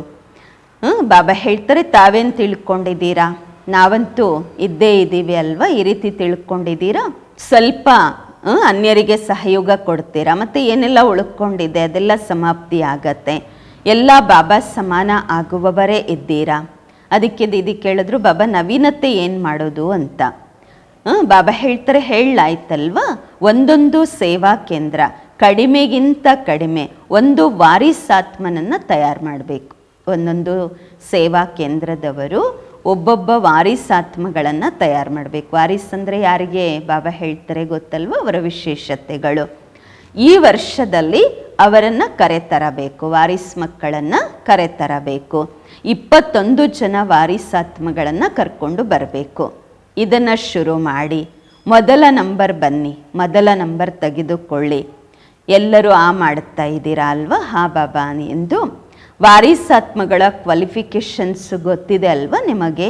ಬಾಬಾ ಹೇಳ್ತಾರೆ, ತಾವೇನು ತಿಳ್ಕೊಂಡಿದ್ದೀರಾ? ನಾವಂತೂ ಇದ್ದೇ ಇದ್ದೀವಿ ಅಲ್ವಾ? ಈ ರೀತಿ ತಿಳ್ಕೊಂಡಿದ್ದೀರಾ? ಸ್ವಲ್ಪ ಅನ್ಯರಿಗೆ ಸಹಯೋಗ ಕೊಡ್ತೀರಾ? ಮತ್ತು ಏನೆಲ್ಲ ಉಳ್ಕೊಂಡಿದೆ? ಅದೆಲ್ಲ ಸಮಾಪ್ತಿ ಆಗತ್ತೆ. ಎಲ್ಲ ಬಾಬಾ ಸಮಾನ ಆಗುವವರೇ ಇದ್ದೀರಾ? ಅದಕ್ಕೆ ದೀದಿ ಕೇಳಿದ್ರು, ಬಾಬಾ, ನವೀನತೆ ಏನು ಮಾಡೋದು ಅಂತ? ಬಾಬಾ ಹೇಳ್ತಾರೆ ಹೇಳಲಾಯ್ತಲ್ವಾ ಒಂದೊಂದು ಸೇವಾ ಕೇಂದ್ರ, ಕಡಿಮೆಗಿಂತ ಕಡಿಮೆ, ಒಂದು ವಾರಿಸಾತ್ಮನನ್ನು ತಯಾರು ಮಾಡಬೇಕು. ಒಂದೊಂದು ಸೇವಾ ಕೇಂದ್ರದವರು ಒಬ್ಬೊಬ್ಬ ವಾರಿಸಾತ್ಮಗಳನ್ನು ತಯಾರು ಮಾಡಬೇಕು. ವಾರಿಸ್ ಅಂದರೆ ಯಾರಿಗೆ ಬಾಬಾ ಹೇಳ್ತಾರೆ ಗೊತ್ತಲ್ವ? ಅವರ ವಿಶೇಷತೆಗಳು. ಈ ವರ್ಷದಲ್ಲಿ ಅವರನ್ನು ಕರೆತರಬೇಕು, ವಾರಿಸ್ ಮಕ್ಕಳನ್ನು ಕರೆತರಬೇಕು. ಇಪ್ಪತ್ತೊಂದು ಜನ ವಾರಿಸಾತ್ಮಗಳನ್ನು ಕರ್ಕೊಂಡು ಬರಬೇಕು. ಇದನ್ನು ಶುರು ಮಾಡಿ, ಮೊದಲ ನಂಬರ್ ಬನ್ನಿ, ಮೊದಲ ನಂಬರ್ ತೆಗೆದುಕೊಳ್ಳಿ. ಎಲ್ಲರೂ ಆ ಮಾಡ್ತಾ ಇದ್ದೀರಾ ಅಲ್ವಾ? ಹಾ ಬಾಬಾ ಎಂದು. ವಾರಿಸಾತ್ಮಗಳ ಕ್ವಾಲಿಫಿಕೇಶನ್ಸ್ ಗೊತ್ತಿದೆ ಅಲ್ವಾ ನಿಮಗೆ?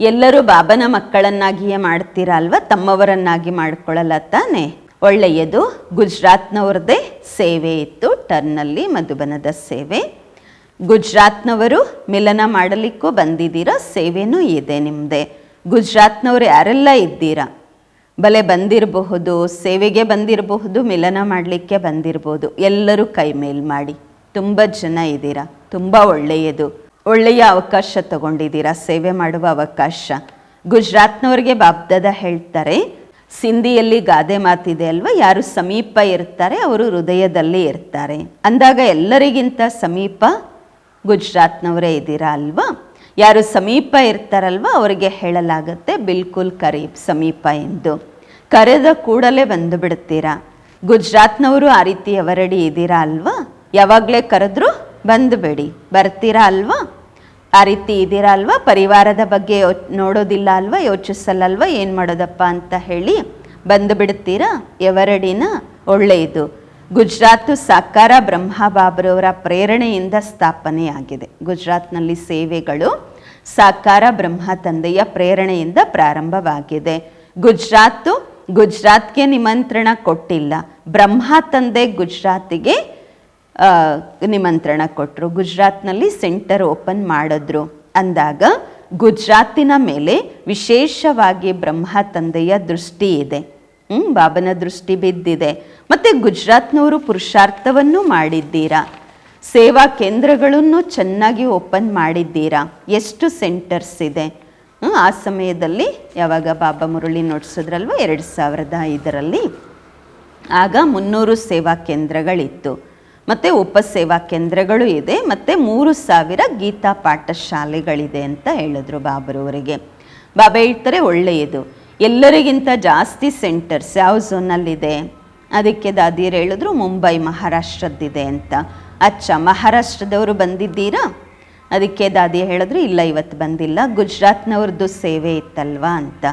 ಎಲ್ಲರೂ ಬಾಬನ ಮಕ್ಕಳನ್ನಾಗಿಯೇ ಮಾಡ್ತೀರಾ ಅಲ್ವಾ? ತಮ್ಮವರನ್ನಾಗಿ ಮಾಡ್ಕೊಳ್ಳಲ್ಲ ತಾನೆ ಒಳ್ಳೆಯದು. ಗುಜರಾತ್ನವ್ರದ್ದೇ ಸೇವೆ ಇತ್ತು ಟರ್ನಲ್ಲಿ ಮಧುಬನದ ಸೇವೆ. ಗುಜರಾತ್ನವರು ಮಿಲನ ಮಾಡಲಿಕ್ಕೂ ಬಂದಿದ್ದೀರಾ? ಸೇವೆನೂ ಇದೆ ನಿಮ್ಮದೇ ಗುಜರಾತ್ನವರು ಯಾರೆಲ್ಲ ಇದ್ದೀರಾ? ಬಲೆ ಬಂದಿರಬಹುದು, ಸೇವೆಗೆ ಬಂದಿರಬಹುದು, ಮಿಲನ ಮಾಡಲಿಕ್ಕೆ ಬಂದಿರ್ಬೋದು. ಎಲ್ಲರೂ ಕೈ ಮೇಲ್ ಮಾಡಿ. ತುಂಬ ಜನ ಇದ್ದೀರಾ? ತುಂಬ ಒಳ್ಳೆಯದು. ಒಳ್ಳೆಯ ಅವಕಾಶ ತಗೊಂಡಿದ್ದೀರಾ? ಸೇವೆ ಮಾಡುವ ಅವಕಾಶ. ಗುಜರಾತ್ನವ್ರಿಗೆ ಬಾಬ್ದಾದ ಹೇಳ್ತಾರೆ, ಸಿಂಧಿಯಲ್ಲಿ ಗಾದೆ ಮಾತಿದೆ ಅಲ್ವಾ? ಯಾರು ಸಮೀಪ ಇರ್ತಾರೆ, ಅವರು ಹೃದಯದಲ್ಲಿ ಇರ್ತಾರೆ. ಅಂದಾಗ ಎಲ್ಲರಿಗಿಂತ ಸಮೀಪ ಗುಜರಾತ್ನವರೇ ಇದ್ದೀರಾ ಅಲ್ವಾ? ಯಾರು ಸಮೀಪ ಇರ್ತಾರಲ್ವ, ಅವರಿಗೆ ಹೇಳಲಾಗತ್ತೆ ಬಿಲ್ಕುಲ್ ಕರೀಬ್ ಸಮೀಪ ಎಂದು. ಕರೆದ ಕೂಡಲೇ ಬಂದು ಬಿಡ್ತೀರಾ ಗುಜರಾತ್ನವರು ಆ ರೀತಿ ಎವರಡಿ ಇದ್ದೀರಾ ಅಲ್ವಾ? ಯಾವಾಗಲೇ ಕರೆದ್ರು ಬಂದುಬಿಡಿ ಬರ್ತೀರಾ ಅಲ್ವಾ? ಆ ರೀತಿ ಇದ್ದೀರಾ ಅಲ್ವಾ? ಪರಿವಾರದ ಬಗ್ಗೆ ಯೋ, ನೋಡೋದಿಲ್ಲ ಅಲ್ವಾ? ಯೋಚಿಸಲ್ಲಲ್ವಾ ಏನು ಮಾಡೋದಪ್ಪ ಅಂತ ಹೇಳಿ ಬಂದು ಬಿಡ್ತೀರಾ ಎವರಡಿನ ಒಳ್ಳೆಯದು. ಗುಜರಾತು ಸಾಕಾರ ಬ್ರಹ್ಮ ಬಾಬರವರ ಪ್ರೇರಣೆಯಿಂದ ಸ್ಥಾಪನೆಯಾಗಿದೆ. ಗುಜರಾತ್ನಲ್ಲಿ ಸೇವೆಗಳು ಸಾಕಾರ ಬ್ರಹ್ಮ ತಂದೆಯ ಪ್ರೇರಣೆಯಿಂದ ಪ್ರಾರಂಭವಾಗಿದೆ. ಗುಜರಾತು ಗುಜರಾತ್ಗೆ ನಿಮಂತ್ರಣ ಕೊಟ್ಟಿಲ್ಲ. ಬ್ರಹ್ಮ ತಂದೆ ಗುಜರಾತಿಗೆ ನಿಮಂತ್ರಣ ಕೊಟ್ಟರು ಗುಜರಾತ್ನಲ್ಲಿ ಸೆಂಟರ್ ಓಪನ್ ಮಾಡಿದ್ರು. ಅಂದಾಗ ಗುಜರಾತಿನ ಮೇಲೆ ವಿಶೇಷವಾಗಿ ಬ್ರಹ್ಮ ತಂದೆಯ ದೃಷ್ಟಿ ಇದೆ. ಹ್ಮ್, ಬಾಬನ ದೃಷ್ಟಿ ಬಿದ್ದಿದೆ. ಮತ್ತು ಗುಜರಾತ್ನವರು ಪುರುಷಾರ್ಥವನ್ನು ಮಾಡಿದ್ದೀರಾ? ಸೇವಾ ಕೇಂದ್ರಗಳನ್ನು ಚೆನ್ನಾಗಿ ಓಪನ್ ಮಾಡಿದ್ದೀರಾ? ಎಷ್ಟು ಸೆಂಟರ್ಸ್ ಇದೆ? ಹ್ಞೂ ಆ ಸಮಯದಲ್ಲಿ ಯಾವಾಗ ಬಾಬಾ ಮುರಳಿ ನೋಡಿಸಿದ್ರಲ್ವ? ಎರಡು ಸಾವಿರದ ಐದರಲ್ಲಿ. ಆಗ ಮುನ್ನೂರು ಸೇವಾ ಕೇಂದ್ರಗಳಿತ್ತು. ಮತ್ತು ಉಪಸೇವಾ ಕೇಂದ್ರಗಳು ಇದೆ, ಮತ್ತು ಮೂರು ಸಾವಿರ ಗೀತಾ ಪಾಠ ಶಾಲೆಗಳಿದೆ ಅಂತ ಹೇಳಿದ್ರು ಬಾಬರವರಿಗೆ ಬಾಬಾ ಹೇಳ್ತಾರೆ ಒಳ್ಳೆಯದು. ಎಲ್ಲರಿಗಿಂತ ಜಾಸ್ತಿ ಸೆಂಟರ್ಸ್ ಯಾವ ಝೋನಲ್ಲಿದೆ ಅದಕ್ಕೆ ದಾದಿಯರು ಹೇಳಿದ್ರು, ಮುಂಬೈ ಮಹಾರಾಷ್ಟ್ರದ್ದಿದೆ ಅಂತ. ಅಚ್ಚ, ಮಹಾರಾಷ್ಟ್ರದವರು ಬಂದಿದ್ದೀರಾ? ಅದಕ್ಕೆ ದಾದಿ ಹೇಳಿದ್ರು, ಇಲ್ಲ, ಇವತ್ತು ಬಂದಿಲ್ಲ. ಗುಜರಾತ್ನವ್ರದ್ದು ಸೇವೆ ಇತ್ತಲ್ವಾ ಅಂತ.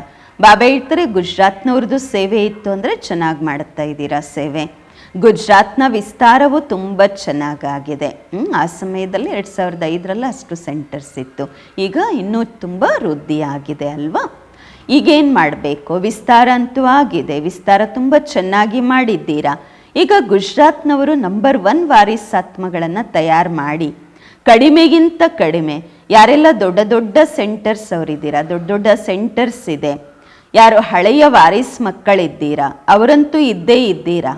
ಬಾಬಾ ಹೇಳ್ತಾರೆ, ಗುಜರಾತ್ನವ್ರದ್ದು ಸೇವೆ ಇತ್ತು ಅಂದರೆ ಚೆನ್ನಾಗಿ ಮಾಡ್ತಾ ಇದ್ದೀರಾ ಸೇವೆ. ಗುಜರಾತ್ನ ವಿಸ್ತಾರವು ತುಂಬ ಚೆನ್ನಾಗಾಗಿದೆ. ಆ ಸಮಯದಲ್ಲಿ ಎರಡು ಸಾವಿರದ ಐದರಲ್ಲಿ ಅಷ್ಟು ಸೆಂಟರ್ಸ್ ಇತ್ತು. ಈಗ ಇನ್ನೂ ತುಂಬ ವೃದ್ಧಿಯಾಗಿದೆ ಅಲ್ವಾ? ಈಗೇನು ಮಾಡಬೇಕು? ವಿಸ್ತಾರ ಅಂತೂ ಆಗಿದೆ. ವಿಸ್ತಾರ ತುಂಬ ಚೆನ್ನಾಗಿ ಮಾಡಿದ್ದೀರಾ? ಈಗ ಗುಜರಾತ್ನವರು ನಂಬರ್ ಒನ್ ವಾರಿಸಾತ್ಮಗಳನ್ನು ತಯಾರು ಮಾಡಿ. ಕಡಿಮೆಗಿಂತ ಕಡಿಮೆ. ಯಾರೆಲ್ಲ ದೊಡ್ಡ ದೊಡ್ಡ ಸೆಂಟರ್ಸ್ ಅವರಿದ್ದೀರಾ? ದೊಡ್ಡ ದೊಡ್ಡ ಸೆಂಟರ್ಸ್ ಇದೆ. ಯಾರು ಹಳೆಯ ವಾರಿಸ್ ಮಕ್ಕಳಿದ್ದೀರಾ? ಅವರಂತೂ ಇದ್ದೇ ಇದ್ದೀರಾ?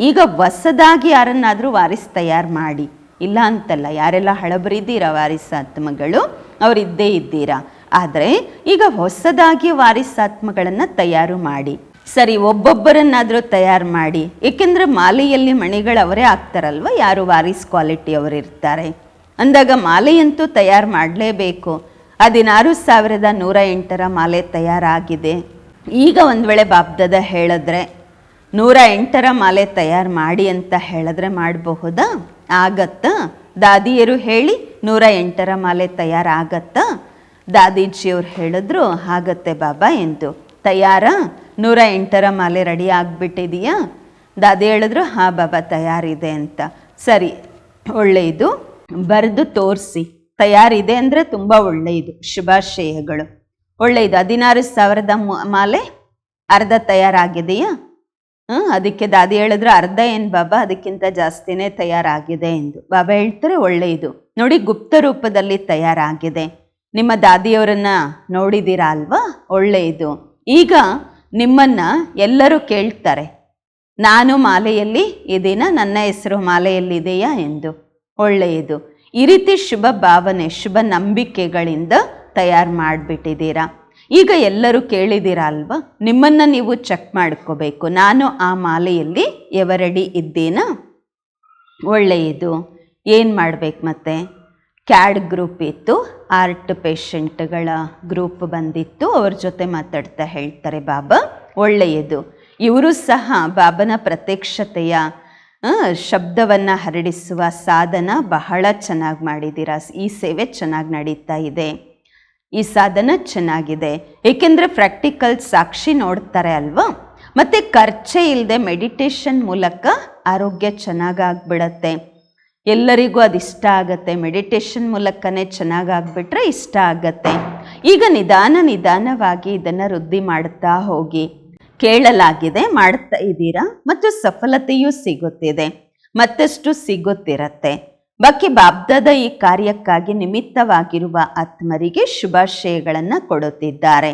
ಈಗ ಹೊಸದಾಗಿ ಯಾರನ್ನಾದರೂ ವಾರಿಸ್ ತಯಾರು ಮಾಡಿ. ಇಲ್ಲ ಅಂತಲ್ಲ, ಯಾರೆಲ್ಲ ಹಳಬರಿದ್ದೀರಾ ವಾರಿಸಾತ್ಮಗಳು? ಅವರಿದ್ದೇ ಇದ್ದೀರಾ? ಆದರೆ ಈಗ ಹೊಸದಾಗಿ ವಾರಿಸಾತ್ಮಗಳನ್ನು ತಯಾರು ಮಾಡಿ. ಸರಿ, ಒಬ್ಬೊಬ್ಬರನ್ನಾದರೂ ತಯಾರು ಮಾಡಿ. ಏಕೆಂದರೆ ಮಾಲೆಯಲ್ಲಿ ಮಣಿಗಳು ಅವರೇ ಆಗ್ತಾರಲ್ವ? ಯಾರು ವಾರಿಸ್ ಕ್ವಾಲಿಟಿ ಅವರು ಇರ್ತಾರೆ ಅಂದಾಗ ಮಾಲೆಯಂತೂ ತಯಾರು ಮಾಡಲೇಬೇಕು. ಹದಿನಾರು ಸಾವಿರದ ನೂರ ಎಂಟರ ಮಾಲೆ ತಯಾರಾಗಿದೆ. ಈಗ ಒಂದು ವೇಳೆ ಬಾಬ್ದದ ಹೇಳಿದ್ರೆ, ನೂರ ಎಂಟರ ಮಾಲೆ ತಯಾರು ಮಾಡಿ ಅಂತ ಹೇಳಿದ್ರೆ ಮಾಡಬಹುದಾ? ಆಗತ್ತಾ? ದಾದಿಯರು ಹೇಳಿ ನೂರ ಎಂಟರ ಮಾಲೆ ತಯಾರಾಗತ್ತಾ? ದಾದೀಜಿಯವ್ರು ಹೇಳಿದ್ರು ಆಗತ್ತೆ ಬಾಬಾ ಎಂದು. ತಯಾರಾ? ನೂರ ಎಂಟರ ಮಾಲೆ ರೆಡಿ ಆಗಿಬಿಟ್ಟಿದೆಯಾ? ದಾದಿ ಹೇಳಿದ್ರು, ಹಾಂ ಬಾಬಾ, ತಯಾರಿದೆ ಅಂತ. ಸರಿ, ಒಳ್ಳೆಯದು. ಬರೆದು ತೋರಿಸಿ. ತಯಾರಿದೆ ಅಂದರೆ ತುಂಬ ಒಳ್ಳೆಯದು, ಶುಭಾಶಯಗಳು. ಒಳ್ಳೆಯದು. ಹದಿನಾರು ಸಾವಿರದ ಮಾಲೆ ಅರ್ಧ ತಯಾರಾಗಿದೆಯಾ? ಹ್ಞೂ ಅದಕ್ಕೆ ದಾದಿ ಹೇಳಿದ್ರು, ಅರ್ಧ ಏನು ಬಾಬಾ, ಅದಕ್ಕಿಂತ ಜಾಸ್ತಿನೇ ತಯಾರಾಗಿದೆ ಎಂದು. ಬಾಬಾ ಹೇಳ್ತಾರೆ, ಒಳ್ಳೆಯದು. ನೋಡಿ, ಗುಪ್ತ ರೂಪದಲ್ಲಿ ತಯಾರಾಗಿದೆ. ನಿಮ್ಮ ದಾದಿಯವರನ್ನ ನೋಡಿದ್ದೀರಾ ಅಲ್ವಾ ಒಳ್ಳೆಯದು. ಈಗ ನಿಮ್ಮನ್ನ ಎಲ್ಲರೂ ಕೇಳ್ತಾರೆ. ನಾನು ಮಾಲೆಯಲ್ಲಿ ಇದೀನ ನನ್ನ ಹೆಸರು ಮಾಲೆಯಲ್ಲಿದೆಯಾ ಎಂದು. ಒಳ್ಳೆಯದು. ಈ ರೀತಿ ಶುಭ ಭಾವನೆ, ಶುಭ ನಂಬಿಕೆಗಳಿಂದ ತಯಾರು ಮಾಡಿಬಿಟ್ಟಿದ್ದೀರಾ? ಈಗ ಎಲ್ಲರೂ ಕೇಳಿದ್ದೀರಾ ಅಲ್ವಾ ನಿಮ್ಮನ್ನು ನೀವು ಚೆಕ್ ಮಾಡ್ಕೋಬೇಕು. ನಾನು ಆ ಮಾಲೆಯಲ್ಲಿ ಎವರಡಿ ಇದ್ದೀನಾ? ಒಳ್ಳೆಯದು. ಏನು ಮಾಡ್ಬೇಕು ಮತ್ತೆ? ಕ್ಯಾಡ್ ಗ್ರೂಪ್ ಇತ್ತು. ಆರ್ಟ್ ಪೇಷಂಟ್ಗಳ ಗ್ರೂಪ್ ಬಂದಿತ್ತು. ಅವ್ರ ಜೊತೆ ಮಾತಾಡ್ತಾ ಹೇಳ್ತಾರೆ ಬಾಬಾ. ಒಳ್ಳೆಯದು. ಇವರು ಸಹ ಬಾಬನ ಪ್ರತ್ಯಕ್ಷತೆಯ ಶಬ್ದವನ್ನು ಹರಡಿಸುವ ಸಾಧನ ಬಹಳ ಚೆನ್ನಾಗಿ ಮಾಡಿದ್ದೀರಾ. ಈ ಸೇವೆ ಚೆನ್ನಾಗಿ ನಡೀತಾ ಇದೆ. ಈ ಸಾಧನ ಚೆನ್ನಾಗಿದೆ. ಏಕೆಂದರೆ ಪ್ರಾಕ್ಟಿಕಲ್ ಸಾಕ್ಷಿ ನೋಡ್ತಾರೆ ಅಲ್ವಾ? ಮತ್ತು ಖರ್ಚೆ ಇಲ್ಲದೆ ಮೆಡಿಟೇಷನ್ ಮೂಲಕ ಆರೋಗ್ಯ ಚೆನ್ನಾಗಾಗ್ಬಿಡತ್ತೆ ಎಲ್ಲರಿಗೂ ಅದು ಇಷ್ಟ ಆಗತ್ತೆ. ಮೆಡಿಟೇಷನ್ ಮೂಲಕನೇ ಚೆನ್ನಾಗಾಗ್ಬಿಟ್ರೆ ಇಷ್ಟ ಆಗತ್ತೆ. ಈಗ ನಿಧಾನ ನಿಧಾನವಾಗಿ ಇದನ್ನು ವೃದ್ಧಿ ಮಾಡ್ತಾ ಹೋಗಿ. ಕೇಳಲಾಗಿದೆ, ಮಾಡ್ತಾ ಇದ್ದೀರಾ ಮತ್ತು ಸಫಲತೆಯೂ ಸಿಗುತ್ತಿದೆ. ಮತ್ತಷ್ಟು ಸಿಗುತ್ತಿರತ್ತೆ. ಬಾಕಿ ಬಾಬ್ದದ ಈ ಕಾರ್ಯಕ್ಕಾಗಿ ನಿಮಿತ್ತವಾಗಿರುವ ಆತ್ಮರಿಗೆ ಶುಭಾಶಯಗಳನ್ನು ಕೊಡುತ್ತಿದ್ದಾರೆ.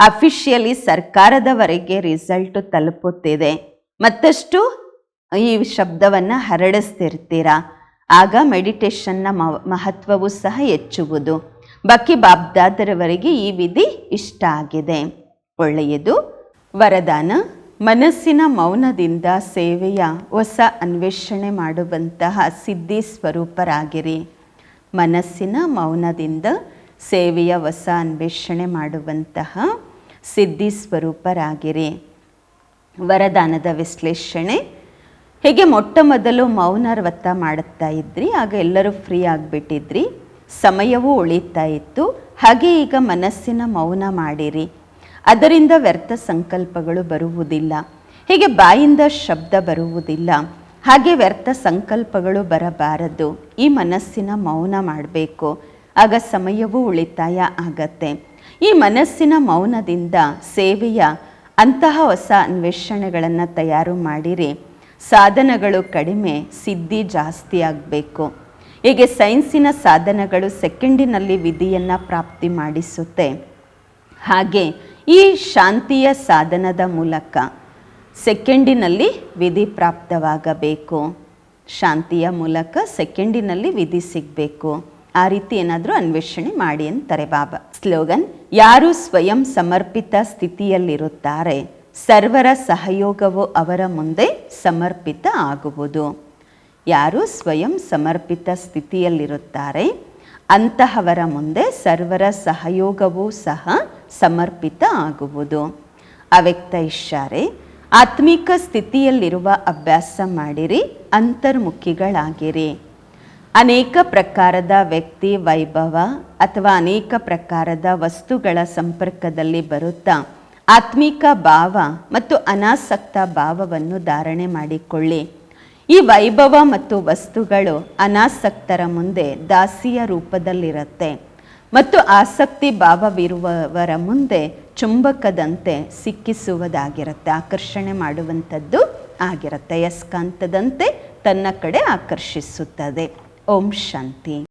ಅಫಿಷಿಯಲಿ ಸರ್ಕಾರದವರೆಗೆ ರಿಸಲ್ಟ್ ತಲುಪುತ್ತಿದೆ. ಮತ್ತಷ್ಟು ಈ ಶಬ್ದವನ್ನು ಹರಡಿಸ್ತಿರ್ತೀರ? ಆಗ ಮೆಡಿಟೇಷನ್ನ ಮಹತ್ವವು ಸಹ ಹೆಚ್ಚುವುದು. ಬಾಕಿ ಬಾಬ್ದಾದರವರೆಗೆ ಈ ವಿಧಿ ಇಷ್ಟ ಆಗಿದೆ. ಒಳ್ಳೆಯದು. ವರದಾನ. ಮನಸ್ಸಿನ ಮೌನದಿಂದ ಸೇವೆಯ ಹೊಸ ಅನ್ವೇಷಣೆ ಮಾಡುವಂತಹ ಸಿದ್ಧಿ ಸ್ವರೂಪರಾಗಿರಿ. ಮನಸ್ಸಿನ ಮೌನದಿಂದ ಸೇವೆಯ ಹೊಸ ಅನ್ವೇಷಣೆ ಮಾಡುವಂತಹ ಸಿದ್ಧಿ ಸ್ವರೂಪರಾಗಿರಿ. ವರದಾನದ ವಿಶ್ಲೇಷಣೆ. ಹೀಗೆ ಮೊಟ್ಟ ಮೊದಲು ಮೌನ ಮಾಡುತ್ತಾ ಇದ್ರಿ, ಆಗ ಎಲ್ಲರೂ ಫ್ರೀ ಆಗಿಬಿಟ್ಟಿದ್ರಿ, ಸಮಯವೂ ಉಳಿತಾ ಇತ್ತು, ಹಾಗೆ ಈಗ ಮನಸ್ಸಿನ ಮೌನ ಮಾಡಿರಿ. ಅದರಿಂದ ವ್ಯರ್ಥ ಸಂಕಲ್ಪಗಳು ಬರುವುದಿಲ್ಲ. ಹೀಗೆ ಬಾಯಿಂದ ಶಬ್ದ ಬರುವುದಿಲ್ಲ. ಹಾಗೆ ವ್ಯರ್ಥ ಸಂಕಲ್ಪಗಳು ಬರಬಾರದು. ಈ ಮನಸ್ಸಿನ ಮೌನ ಮಾಡಬೇಕು. ಆಗ ಸಮಯವೂ ಉಳಿತಾಯ ಆಗತ್ತೆ. ಈ ಮನಸ್ಸಿನ ಮೌನದಿಂದ ಸೇವೆಯ ಅಂತಹ ಹೊಸ ಅನ್ವೇಷಣೆಗಳನ್ನು ತಯಾರು ಮಾಡಿರಿ. ಸಾಧನಗಳು ಕಡಿಮೆ, ಸಿದ್ಧಿ ಜಾಸ್ತಿ ಆಗಬೇಕು. ಹೀಗೆ ಸೈನ್ಸಿನ ಸಾಧನಗಳು ಸೆಕೆಂಡಿನಲ್ಲಿ ವಿಧಿಯನ್ನು ಪ್ರಾಪ್ತಿ ಮಾಡಿಸುತ್ತೆ. ಹಾಗೆ ಈ ಶಾಂತಿಯ ಸಾಧನದ ಮೂಲಕ ಸೆಕೆಂಡಿನಲ್ಲಿ ವಿಧಿ ಪ್ರಾಪ್ತವಾಗಬೇಕು. ಶಾಂತಿಯ ಮೂಲಕ ಸೆಕೆಂಡಿನಲ್ಲಿ ವಿಧಿ ಸಿಗಬೇಕು. ಆ ರೀತಿ ಏನಾದರೂ ಅನ್ವೇಷಣೆ ಮಾಡಿ ಅಂತಾರೆ ಬಾಬಾ. ಸ್ಲೋಗನ್, ಯಾರು ಸ್ವಯಂ ಸಮರ್ಪಿತ ಸ್ಥಿತಿಯಲ್ಲಿರುತ್ತಾರೆ? ಸರ್ವರ ಸಹಯೋಗವು ಅವರ ಮುಂದೆ ಸಮರ್ಪಿತ ಆಗುವುದು. ಯಾರು ಸ್ವಯಂ ಸಮರ್ಪಿತ ಸ್ಥಿತಿಯಲ್ಲಿರುತ್ತಾರೆ, ಅಂತಹವರ ಮುಂದೆ ಸರ್ವರ ಸಹಯೋಗವೂ ಸಹ ಸಮರ್ಪಿತ ಆಗುವುದು. ಅವ್ಯಕ್ತ ಇಷ್ಟಾರೆ, ಆತ್ಮಿಕ ಸ್ಥಿತಿಯಲ್ಲಿರುವ ಅಭ್ಯಾಸ ಮಾಡಿರಿ, ಅಂತರ್ಮುಖಿಗಳಾಗಿರಿ. ಅನೇಕ ಪ್ರಕಾರದ ವ್ಯಕ್ತಿ ವೈಭವ ಅಥವಾ ಅನೇಕ ಪ್ರಕಾರದ ವಸ್ತುಗಳ ಸಂಪರ್ಕದಲ್ಲಿ ಬರುತ್ತಾ ಆತ್ಮಿಕ ಭಾವ ಮತ್ತು ಅನಾಸಕ್ತ ಭಾವವನ್ನು ಧಾರಣೆ ಮಾಡಿಕೊಳ್ಳಿ. ಈ ವೈಭವ ಮತ್ತು ವಸ್ತುಗಳು ಅನಾಸಕ್ತರ ಮುಂದೆ ದಾಸಿಯ ರೂಪದಲ್ಲಿರುತ್ತೆ ಮತ್ತು ಆಸಕ್ತಿ ಭಾವವಿರುವವರ ಮುಂದೆ ಚುಂಬಕದಂತೆ ಸಿಕ್ಕಿಸುವುದಾಗಿರುತ್ತೆ, ಆಕರ್ಷಣೆ ಮಾಡುವಂಥದ್ದು ಆಗಿರುತ್ತೆ, ಯಸ್ಕಾಂತದಂತೆ ತನ್ನ ಕಡೆ ಆಕರ್ಷಿಸುತ್ತದೆ. ಓಂ ಶಾಂತಿ.